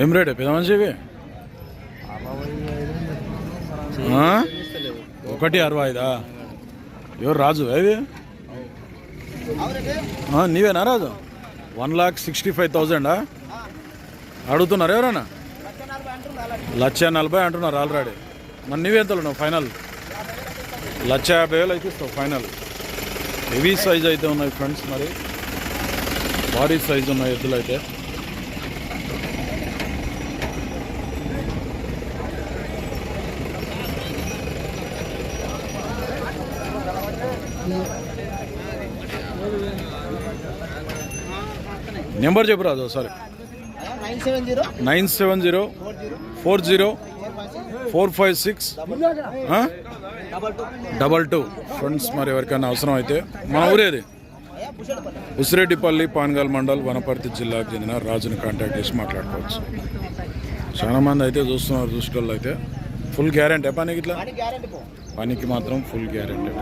ఏం రేట్? పెద్ద మనిషివి? ఒకటి అరవై ఐదా ఎవరు రాజు అవి నీవేనా Raju? One lakh sixty five థౌజండా? అడుగుతున్నారు ఎవరన్నా? లక్ష నలభై అంటున్నారు ఆల్రెడీ. మరి నీవెంతలు నువ్వు ఫైనల్? లక్ష యాభై వేలు అయితే ఇస్తావు ఫైనల్. హెవీ సైజ్ అయితే ఉన్నాయి ఫ్రెండ్స్ మరి. భారీ సైజ్ ఉన్నాయి ఎద్దులు అయితే. నెంబర్ చెప్పు రాజు ఒకసారి. Nine seven zero? Four zero four five six double two. Friends మరి ఎవరికైనా అవసరం అయితే మన ఊరేది ఉసిరెడ్డిపల్లి పాన్గల్ మండల్ వనపర్తి జిల్లాకు చెందిన రాజుని కాంటాక్ట్ చేసి మాట్లాడుకోవచ్చు. చాలా మంది అయితే చూస్తున్నారు చూసుకోళ్ళు అయితే. ఫుల్ గ్యారంటీ పనికి ఇట్లా? పనికి మాత్రం ఫుల్ గ్యారంటీ